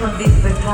คนติดเป็นใคร